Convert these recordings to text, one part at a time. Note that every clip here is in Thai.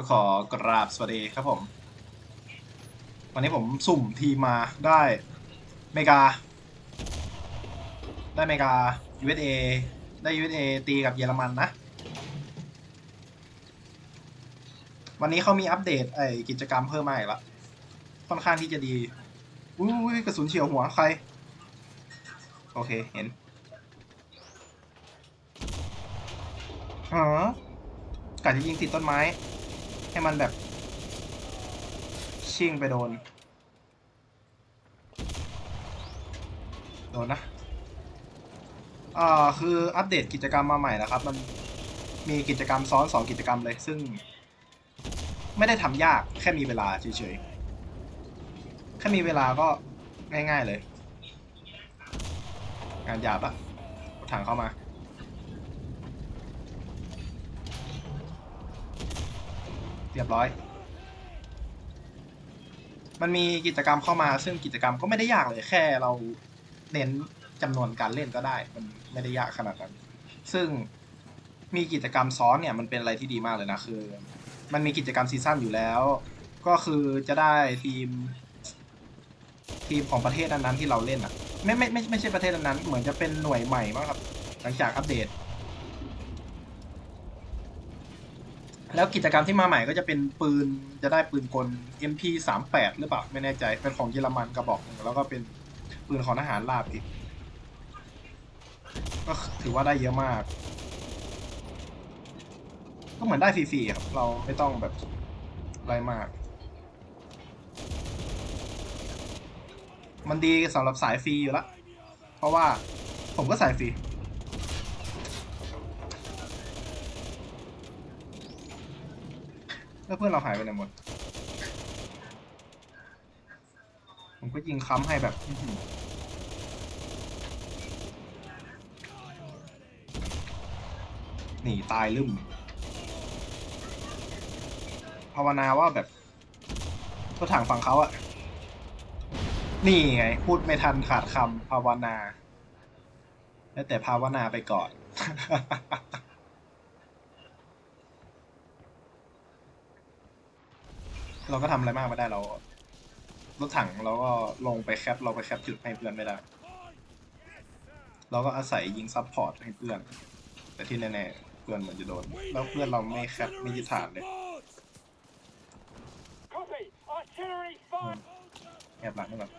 ก็ขอกราบสวัสดีครับผม วันนี้ผมสุ่มทีมาได้เมกา ได้เมกา USA ได้ USA ตีกับเยอรมันนะ วันนี้เขามีอัปเดตไอกิจกรรมเพิ่มมาอีกละค่อนข้างที่จะดีอุ้ยกระสุนเฉียวหัวใคร โอเคเห็นฮะกะจะยิงติดต้นไม้ ให้มันแบบ ชิ่งไปโดน โดนนะอ่าคืออัปเดตกิจกรรมมาใหม่นะครับ มันมีกิจกรรมซ้อนสองกิจกรรมเลย ซึ่ง ไม่ได้ทำยากแค่มีเวลาเฉยๆ แค่มีเวลาก็ง่ายๆเลย งานหยาบอะรถถังเข้ามา รียบร้อย มันมีกิจกรรมเข้ามาซึ่งกิจกรรมก็ไม่ได้ยากเลยแค่เราเน้นจำนวนการเล่นก็ได้ มันไม่ได้ยากขนาดนั้นซึ่งมีกิจกรรมซ้อนเนี่ยมันเป็นอะไรที่ดีมากเลยนะคือ มันมีกิจกรรมซีซั่นอยู่แล้ว ก็คือจะได้ทีม ทีมของประเทศนั้นๆที่เราเล่นอะ ไม่ไม่ไม่ไม่ใช่ประเทศนั้นๆเหมือนจะเป็นหน่วยใหม่มั้งครับ หลังจากอัปเดต แล้วกิจกรรมที่มาใหม่ก็จะเป็นปืนจะได้ปืนกล MP 3 8 หรือเปล่าไม่แน่ใจ เป็นของเยอรมันกระบอกหนึ่งแล้วก็เป็นปืนของทหารราบอีก ก็ถือว่าได้เยอะมาก ก็เหมือนได้ฟรีๆครับ เราไม่ต้องแบบอะไรมาก มันดีสำหรับสายฟรีอยู่ล้วเพราะว่าผมก็สายฟรี แล้วเพื่อนเราหายไปไหนหมด ผมก็ยิงค้ำให้แบบหนีตายลืมภาวนาว่าแบบรถถังฝั่งเขาอะนี่ไง พูดไม่ทันขาดคำภาวนา แล้วแต่ภาวนาไปก่อน เราก็ทำอะไรมากไม่ได้เรารถถังเราก็ลงไปแคปเราไปแคปจุดให้เพื่อนไม่ได้ เราก็อาศัยยิงซับพอร์ตให้เพื่อน แต่ที่แน่ๆเพื่อนเหมือนจะโดน แล้วเพื่อนเราไม่แคปไม่ยึดฐานเลย Copy! Artillery fire! แอบหลังนี่ก่อน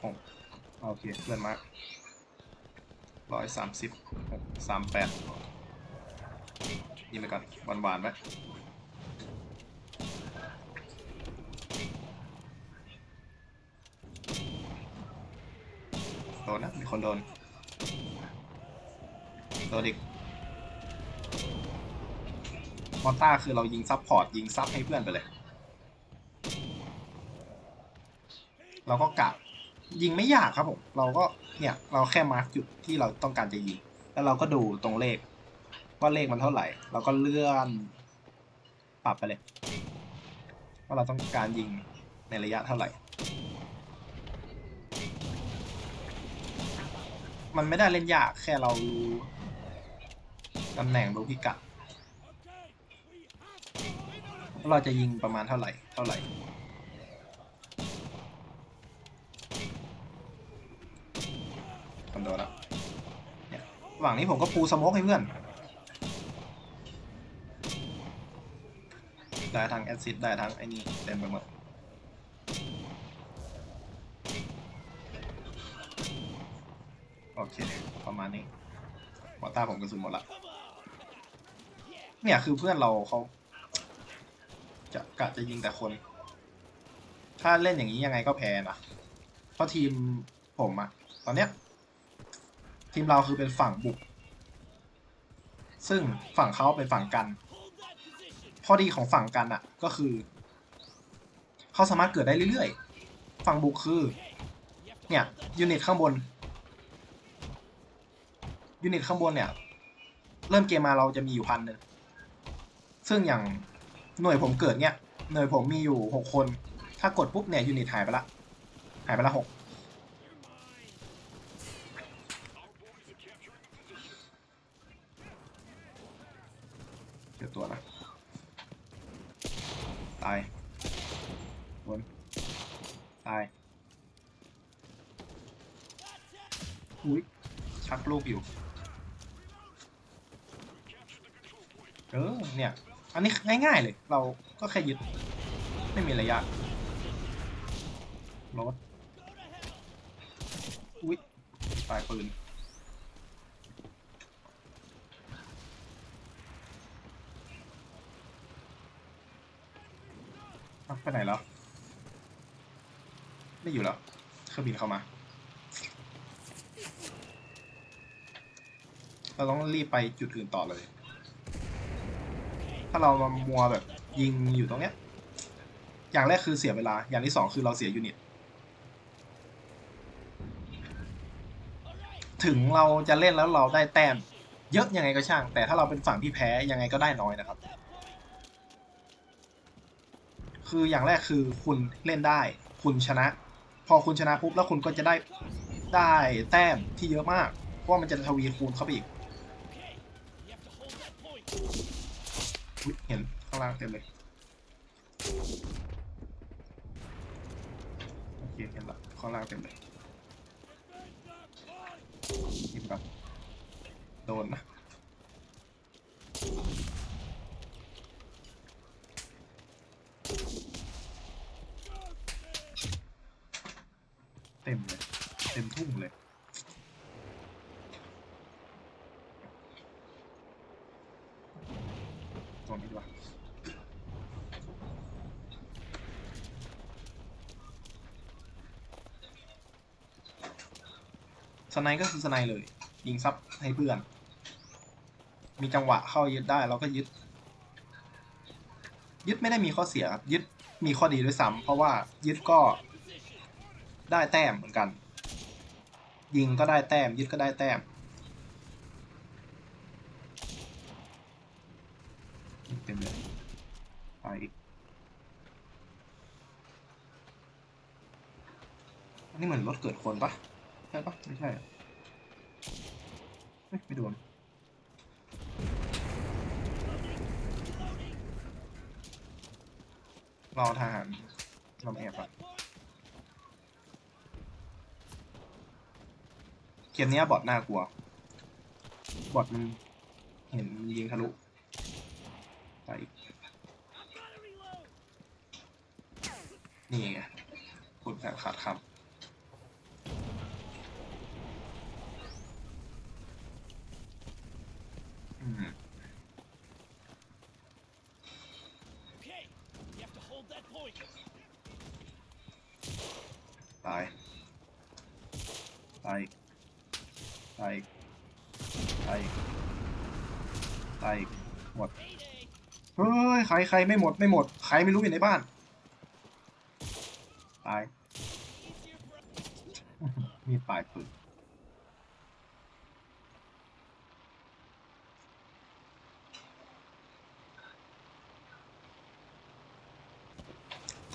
โอ้โอเคเพื่อนมาร้อยสามสิบสามแปดยิงไปก่อนหวานๆไว้ โดนนะมีคนโดนโดนอีกมอต้าคือเรายิงซับพอร์ตยิงซับให้เพื่อนไปเลย เราก็กะยิงไม่ยากครับผม เราก็เนี่ยเราแค่มาร์กจุดที่เราต้องการจะยิง แล้วเราก็ดูตรงเลข ว่าเลขมันเท่าไหร่ เราก็เลื่อนปรับไปเลย ว่าเราต้องการยิงในระยะเท่าไหร่ มันไม่ได้เล่นยากแค่เรารู้ตำแหน่งรู้พิกัดเราจะยิงประมาณเท่าไหร่ เท่าไหร่ คอนโดแล้วเนี่ยระหว่างนี้ผมก็ปูสโมกให้เพื่อน ได้ทั้งแอซิดได้ทั้งไอ้นี่เต็มไปหมด โอเคประมาณนี้มอต้าผมกระสุนหมดละเนี่ยคือเพื่อนเราเขาจะกะจะยิงแต่คน ถ้าเล่นอย่างนี้ยังไงก็แพ้นะเพราะทีมผมอะตอนเนี้ยทีมเราคือเป็นฝั่งบุก ซึ่งฝั่งเขาเป็นฝั่งกัน ข้อดีของฝั่งกันอะก็คือเขาสามารถเกิดได้เรื่อยๆ ฝั่งบุกคือ เนี่ยยูนิตข้างบน ยูนิตข้างบนเนี่ย เริ่มเกมมาเราจะมีอยู่พันหนึ่งซึ่งอย่างหน่วยผมเกิดเนี่ยหน่วยผมมีอยู่หกคน ถ้ากดปุ๊บเนี่ยยูนิตหายไปละ หายไปละหกเจอตัวนะ ตายบนตาย อุ้ยชักลูกอยู่ ออเนี่ย อันนี้ง่ายๆเลย เราก็แค่ยึด ไม่มีระยะรถอุ้ยปลายปืนไปไหนแล้ว ไม่อยู่แล้วเครื่องบินเข้ามา เราต้องรีบไปจุดอื่นต่อเลยาเรามามัวแบบยิงอยู่ตรงเนี้ย อย่างแรกคือเสียเวลา อย่างที่สองคือเราเสียยูนิต ถึงเราจะเล่นแล้วเราได้แต้มเยอะยังไงก็ช่าง แต่ถ้าเราเป็นฝั่งที่แพ้ยังไงก็ได้น้อยนะครับ คืออย่างแรกคือคุณเล่นได้ คุณชนะ พอคุณชนะปุ๊บแล้วคุณก็จะได้ได้แต้มที่เยอะมาก เพราะว่ามันจะทวีคูณเข้าไปอีก อุ๊ยเห็นข้างล่างเต็มเลย โอเคเห็นละข้างล่างเต็มเลยยิงแบบโดนนะเต็มเลย เต็มทุ่งเลย ตรงนี้ดีกว่า สไนก็คือสไนเลย ยิงซับให้เพื่อน มีจังหวะเข้ายึดได้เราก็ยึด ยึดไม่ได้มีข้อเสียครับยึดมีข้อดีด้วยซ้ำเพราะว่ายึดก็ได้แต้มเหมือนกัน ยิงก็ได้แต้ม ยึดก็ได้แต้ม เต็มเลยไปอีกอันนี้เหมือนรถเกิดคนปะ ช่ปะไม่ใช่เฮ้ยไม่โดนรอทหารลำแอบอะเกมเนี้ยบอทน่ากลัว บอทมันเห็นยิงทะลุไปนี่ไงพูดแบบขาดคำ ตาย ตายตายตายตายหมด เฮ้ย ใครใครไม่หมดไม่หมด ใครไม่รู้อยู่ในบ้าน ตาย มีปลายปืน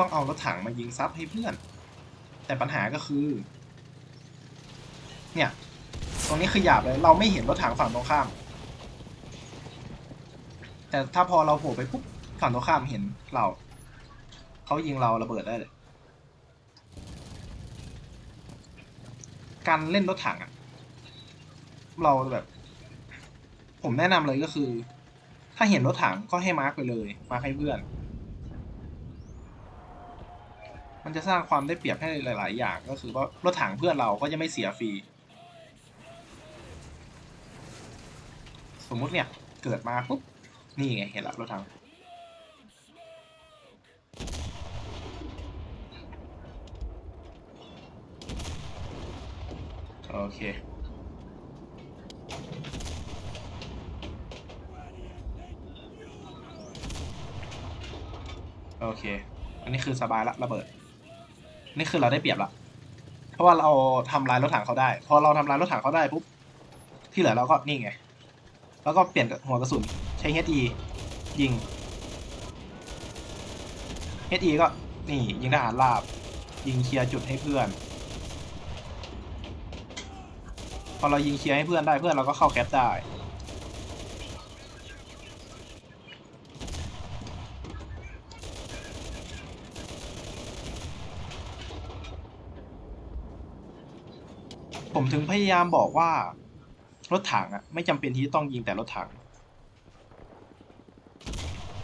ต้องเอารถถังมายิงซับให้เพื่อน แต่ปัญหาก็คือ เนี่ย ตรงนี้คือหยาบเลย เราไม่เห็นรถถังฝั่งตรงข้าม แต่ถ้าพอเราโผล่ไปปุ๊บฝั่งตรงข้ามเห็นเราเขายิงเราระเบิดได้เลย การเล่นรถถังอะเราแบบ ผมแนะนำเลยก็คือ ถ้าเห็นรถถังก็ให้มาร์กไปเลย มาร์กให้เพื่อน มันจะสร้างความได้เปรียบให้หลาย ๆ อย่างก็คือว่ารถถังเพื่อนเราก็จะไม่เสียฟรี สมมุติเนี่ย เกิดมาปุ๊บ นี่ไงเห็นละรถถัง โอเค โอเค อันนี้คือสบายละระเบิด นี่คือเราได้เปรียบละเพราะว่าเราทำลายรถถังเขาได้ พอเราทำลายรถถังเขาได้ปุ๊บที่เหลือเราก็นี่ไง แล้วก็เปลี่ยนหัวกระสุนใช้ HE ยิง HE ก็นี่ยิงทหารราบ ยิงเคลียร์จุดให้เพื่อน พอเรายิงเคลียร์ให้เพื่อนได้เพื่อนเราก็เข้าแคปได้ ถึงพยายามบอกว่า รถถังอะไม่จำเป็นที่ต้องยิงแต่รถถัง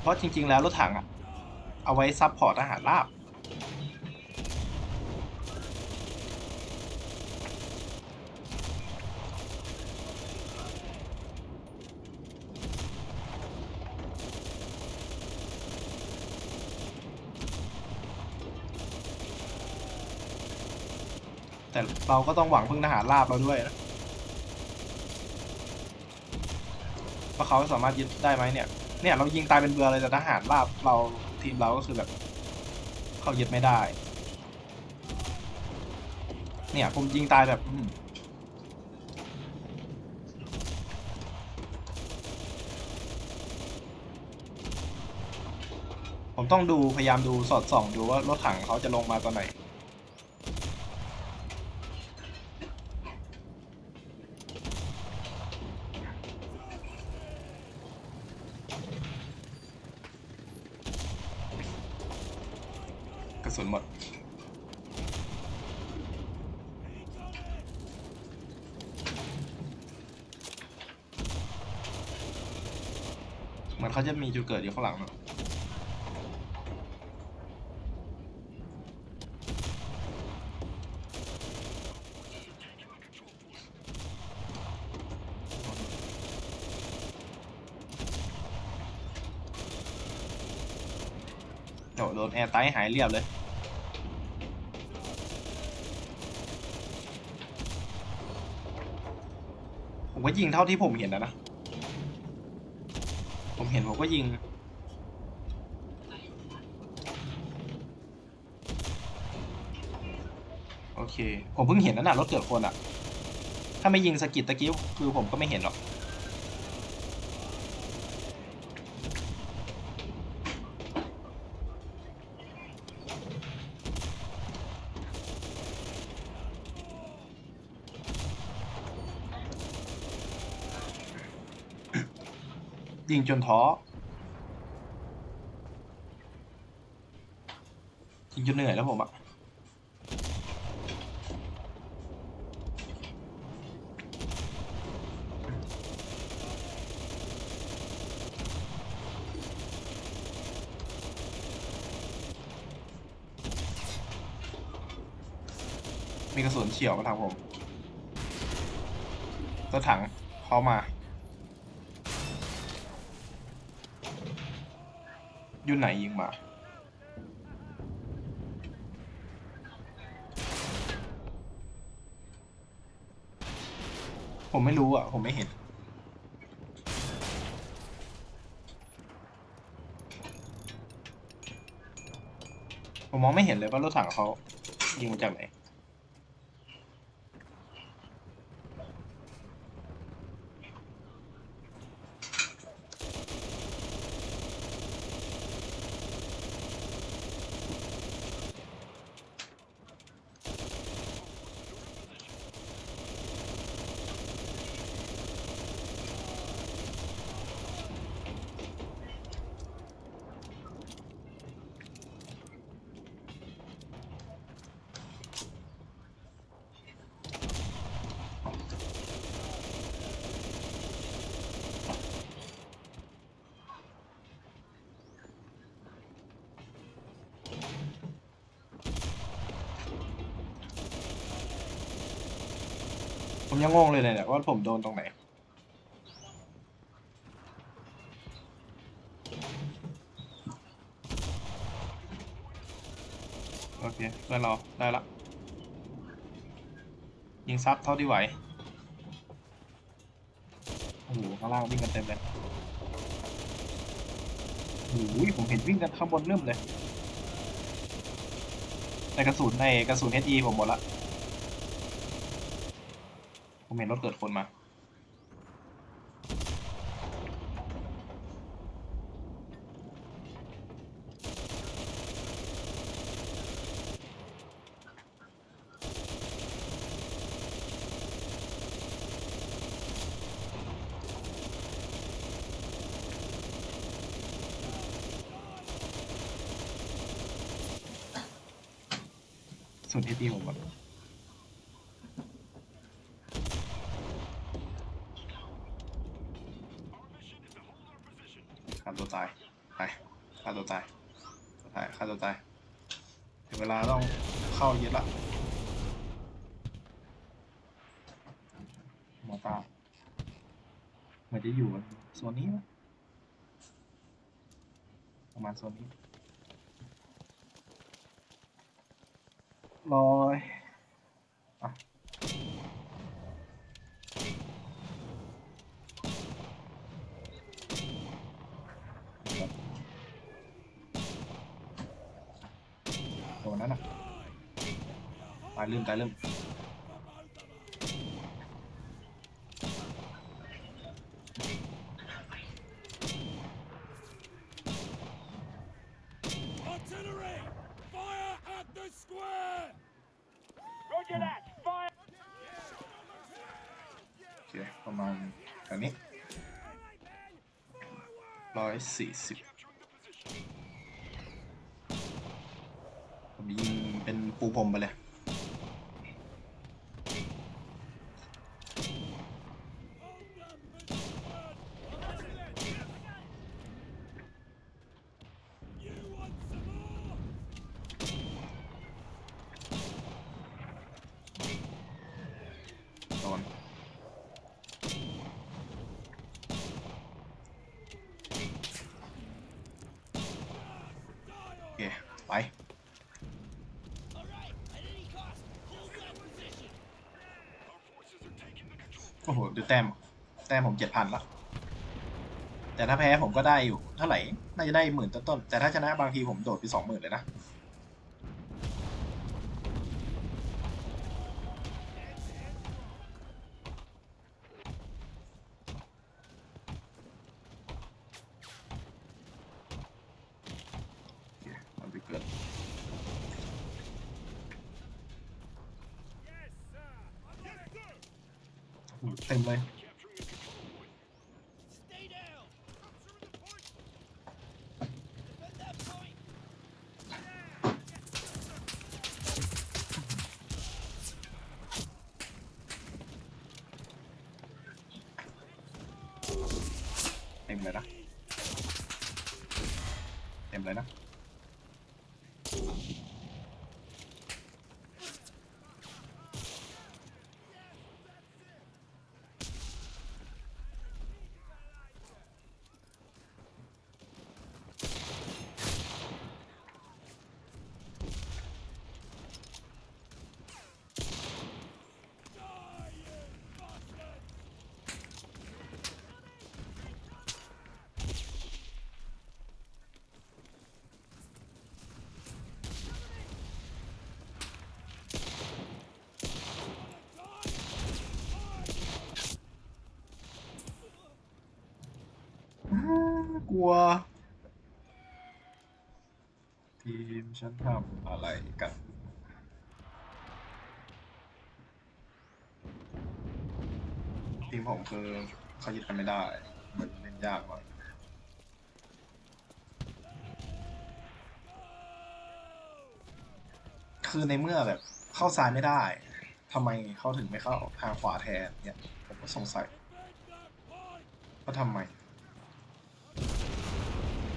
เพราะจริง ๆ แล้วรถถังอะเอาไว้ซับพอร์ตทหารราบ แต่เราก็ต้องหวังพึ่งทหารราบเราด้วยนะว่าเขาสามารถยึดได้ไหมเนี่ย เนี่ยเรายิงตายเป็นเบือเลยแต่ทหารราบเราทีมเราก็คือแบบเขายึดไม่ได้ เนี่ยผมยิงตายแบบผมต้องดูพยายามดูสอดส่องดูว่ารถถังเขาจะลงมาตอนไหน สุนหมด เหมือนเขาจะมีจุดเกิดอยู่ข้างหลังเนอะโอ้โดนแอร์ไตหายเรียบเลย ยิงเท่าที่ผมเห็นนะนะ ผมเห็นผมก็ยิง โอเค ผมเพิ่งเห็นนั่นน่ะรถเกิดคนอะ ถ้าไม่ยิงสกิดตะกี้คือผมก็ไม่เห็นหรอก ยิงจนท้อยิงจนเหนื่อยแล้วผมอะมีกระสุนเฉียวมาทางผมตัวถังเข้ามา อยู่ไหนยิงมาผมไม่รู้อะ ผมไม่เห็น ผมมองไม่เห็นเลยว่ารถถังเขายิงมาจากไหน ผมยังงงเลยเนี่ยว่าผมโดนตรงไหน โอเคเพื่อนเราได้ละ ยิงซับเท่าที่ไหว โอ้โหข้างล่างวิ่งกันเต็มเลยโอ้โหผมเห็นวิ่งกันข้างบนเริ่มเลยในกระสุนในกระสุน HE ผมหมดละ ผมเห็นรถเกิดคนมา ส่วนเอพีผมหมด ฆ่าตัวตายตัวตายฆ่าตัวตาย ถึงเวลาต้องเข้ายึดละหมอปลาเหมือนจะอยู่ โซนนี้ประมาณโซนนี้ ลอยอะโดนนั้นอะตายลืมตายลืม 140ผมยิงเป็นปูพรมไปเลย โหดูแต้ม แต้มผมเจ็ดพันละ แต่ถ้าแพ้ผมก็ได้อยู่เท่าไหร่ น่าจะได้หมื่นต้นๆแต่ถ้าชนะบางทีผมโดดไปสองหมื่นเลยนะ โอเคมันไปเกิด Yes, sir. Yes, sir. โอ้โหเต็มเลย Stay down. Capturing the point. Defend that point. เต็มเลยนะ เต็มเลยนะ Die, you bastards! Die! กลัว ทีมฉันทำอะไรกัน ทีมผมคือเขายึดกันไม่ได้มันเล่นยากมากคือในเมื่อแบบเข้าซ้ายไม่ได้ทำไมเขาถึงไม่เข้าทางขวาแทนเนี่ยผมก็สงสัยว่าทำไมอะไรอีก Ready to fly! Reloaded! Okay,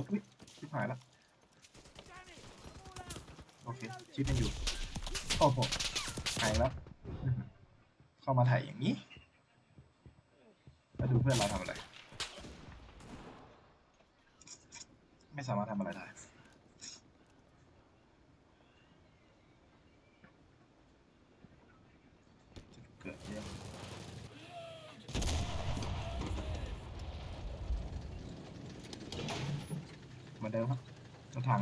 หมอบข่าวรถวิชิบหายละโอเคชิปยังอยู่โอ้โหหายแล้ว เข้ามาถ่ายอย่างนี้มาดูเพื่อนเราทำอะไร ไม่สามารถทำอะไรได้ เกิดเรื่องเหมื อนเดิมครับรถถัง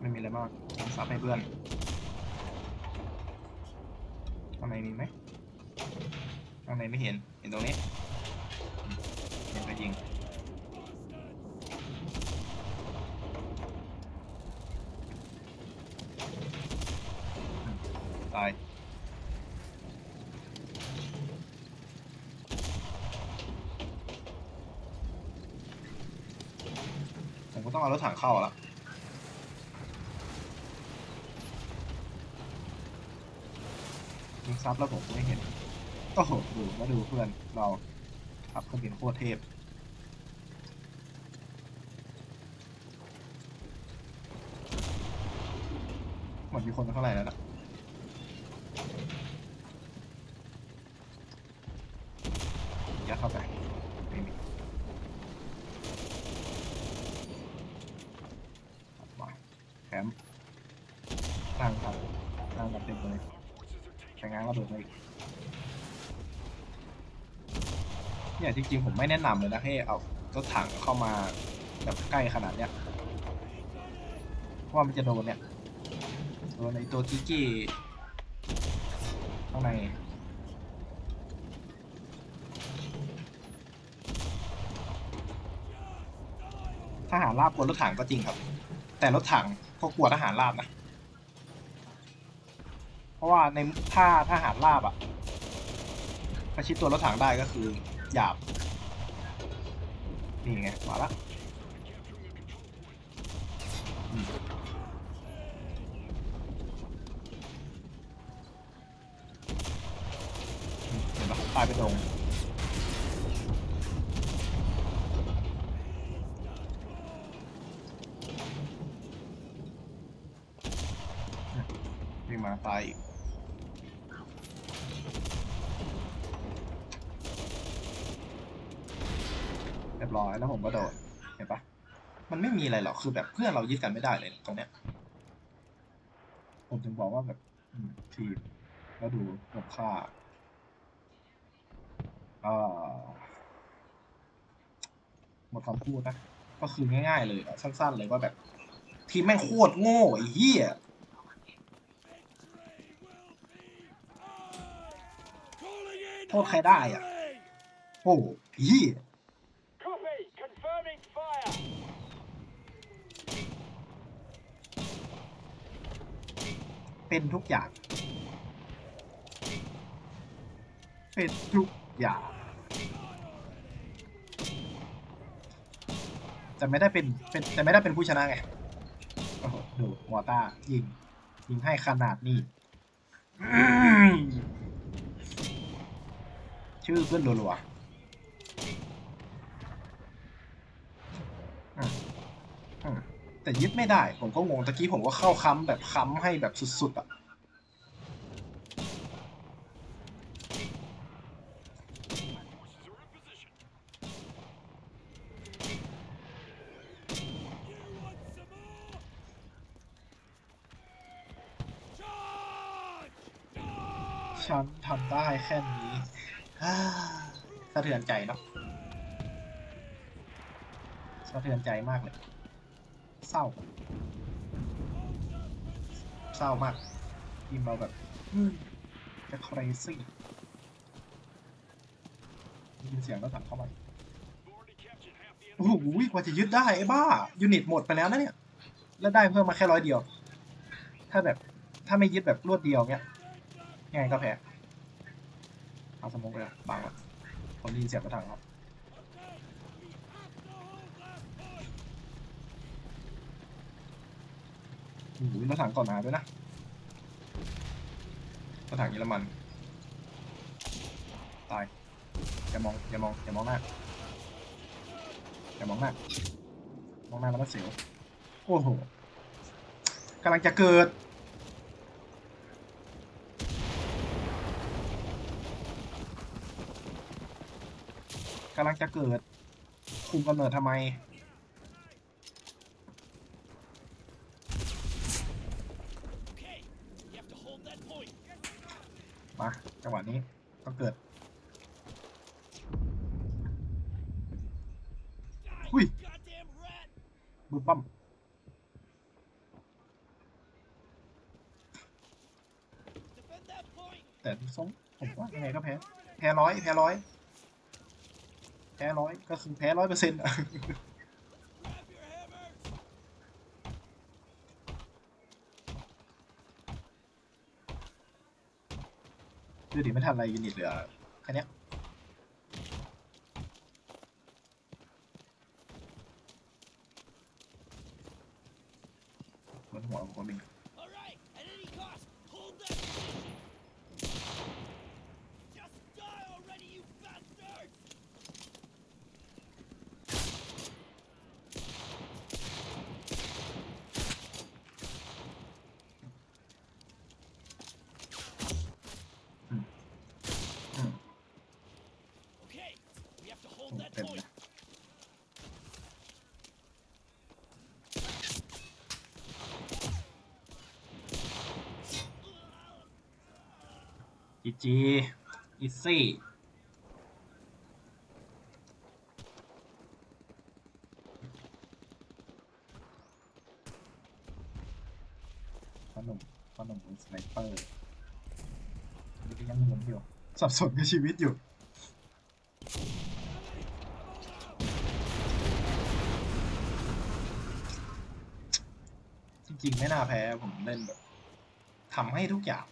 ไม่มีอะไรมากซับให้เพื่อนข้างในมีไหมข้างในไม่เห็น เห็นตรงนี้เห็นก็ยิง ตาย ผมก็ต้องเอาร ถังเข้าแล้วยิงซับแล้วผมไม่เห็น ก็โหดูมาดูเพื่อนเราขับเครื่องบินโคตรเทพเหมือนมีคนเท่าไหร่แล้วนะ ยัดเข้าไปไม่มีมาแถมตั้งครับตั้งแบบเต็มเลยใช้งาน ระเบิดเลยเนี่ยจริงๆผมไม่แนะนำเลยนะให้เอารถถังเข้ามาแบบใกล้ขนาดเนี้ยเพราะว่ามันจะโดนเนี่ยโดนในตัวกิกกี้ข้างในทหารราบกลัวรถถังก็จริงครับ แต่รถถังก็กลัวทหารราบนะะว่าในถ้าทหารราบอะประชิดตัวรถถังได้ก็คือ หยาบ นี่ไง มาละเห็นปะตายไปตรงวิ่งมาตายอีกเรียบร้อย แล้วผมก็โดดเห็นปะมันไม่มีอะไรหรอกคือแบบเพื่อนเรายึดกันไม่ได้เลยตรงเนี้ย ผมถึงบอกว่าแบบทีมแล้วดูหมดค่าอ่อหมดคำพูดนะก็คือง่ายๆเลยสั้นๆเลยว่าแบบ ทีมแม่งโคตรโง่ไอ้เหี้ยโทษใครได้อะ โอ้พี่ Copy. Confirming fire. เป็นทุกอย่าง เป็นทุกอย่าง จะไม่ได้เป็นเป็นจะไม่ได้เป็นผู้ชนะไงโอ้โหดูมอต้ายิง ยิงให้ขนาดนี้ ชื่อเพื่อนรัวๆอืมอืม แต่ยึดไม่ได้ ผมก็งงตะกี้ผมก็เข้าค้ำแบบค้ำให้แบบสุดๆอะฉันทำได้แค่นี้สะเทือนใจเนาะสะเทือนใจมากเลย เศร้า เศร้ามากทีมเราแบบจะ crazy ได้ยินเสียงรถถังเข้ามาโอ้โหกว่าจะยึดได้ไอ้บ้า ยูนิตหมดไปแล้วนะเนี่ย แล้วได้เพิ่มมาแค่ร้อยเดียว ถ้าแบบ ถ้าไม่ยึดแบบรวดเดียวเนี้ยยังไงก็แพ้เอาสมองไปแล้วบังล้วผมได้ยินเสียงกระถังครับ อ้โหรถถังก่อนหนาด้วยนะรถถังเยอรมัน ตาย อย่ามอง อย่ามอง อย่ามองหน้า อย่ามองหน้า มองหน้าแล้วมันเสียว โอ้โหกำลังจะเกิดกำลังจะเกิดคุมกำเนิดทำไม Okay, you have to hold that point. มา จังหวะนี้ต้องเกิด Die, Ui. you goddamn rat! บึ้มปั้ม แต่ทรงผมว่ายังไงก็แพ้ แพ้ร้ อยแพ้ร้อยแพ้ร้อยก็คือแพ้ร้อยเปอร์เซ็นต์ดูดิไม่ทำอะไรยูนิตเหลือแค่เนี้ยบนหัวของคนหนึ่ง All right, at any cost, hold that position! Just die already, you bastards! อืม Okay, we have to โอ้ hold that เต็ม point. เลย จีจีอีซี่ขนมขนมมือสไนเปอร์นี่ก็ยังงงอยู่สับสนกับชีวิตอยู่จริงๆไม่น่าแพ้ผมเล่นแบบทำให้ทุกอย่าง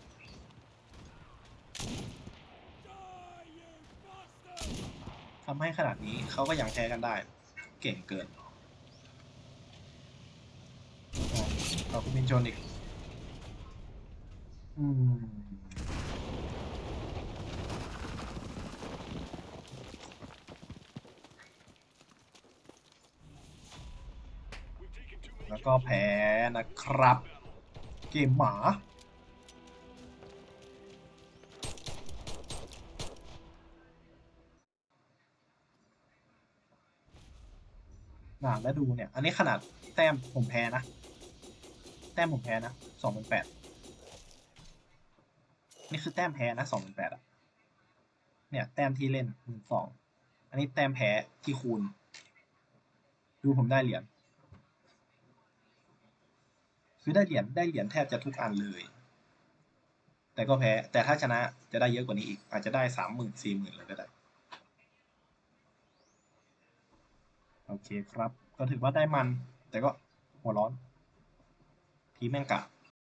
ทำให้ขนาดนี้เขาก็ยังแพ้กันได้ เก่งเกินอ๋อเอาคุณบินชนอีก อืมแล้วก็แพ้นะครับ เกมหมา แล้วดูเนี่ย อันนี้ขนาดแต้มผมแพ้นะ แต้มผมแพ้นะสองพันแปดนี่คือแต้มแพ้นะสองพันแปดอะเนี่ย แต้มที่เล่นหมื่นสองอันนี้แต้มแพ้ที่คูณ ดูผมได้เหรียญคือได้เหรียญได้เหรียญแทบจะทุกอันเลย แต่ก็แพ้ แต่ถ้าชนะจะได้เยอะกว่านี้อีก อาจจะได้สามหมื่นสี่หมื่นเลยก็ได้ โอเคครับ ก็ถือว่าได้มัน แต่ก็หัวร้อนทีแม่งกะ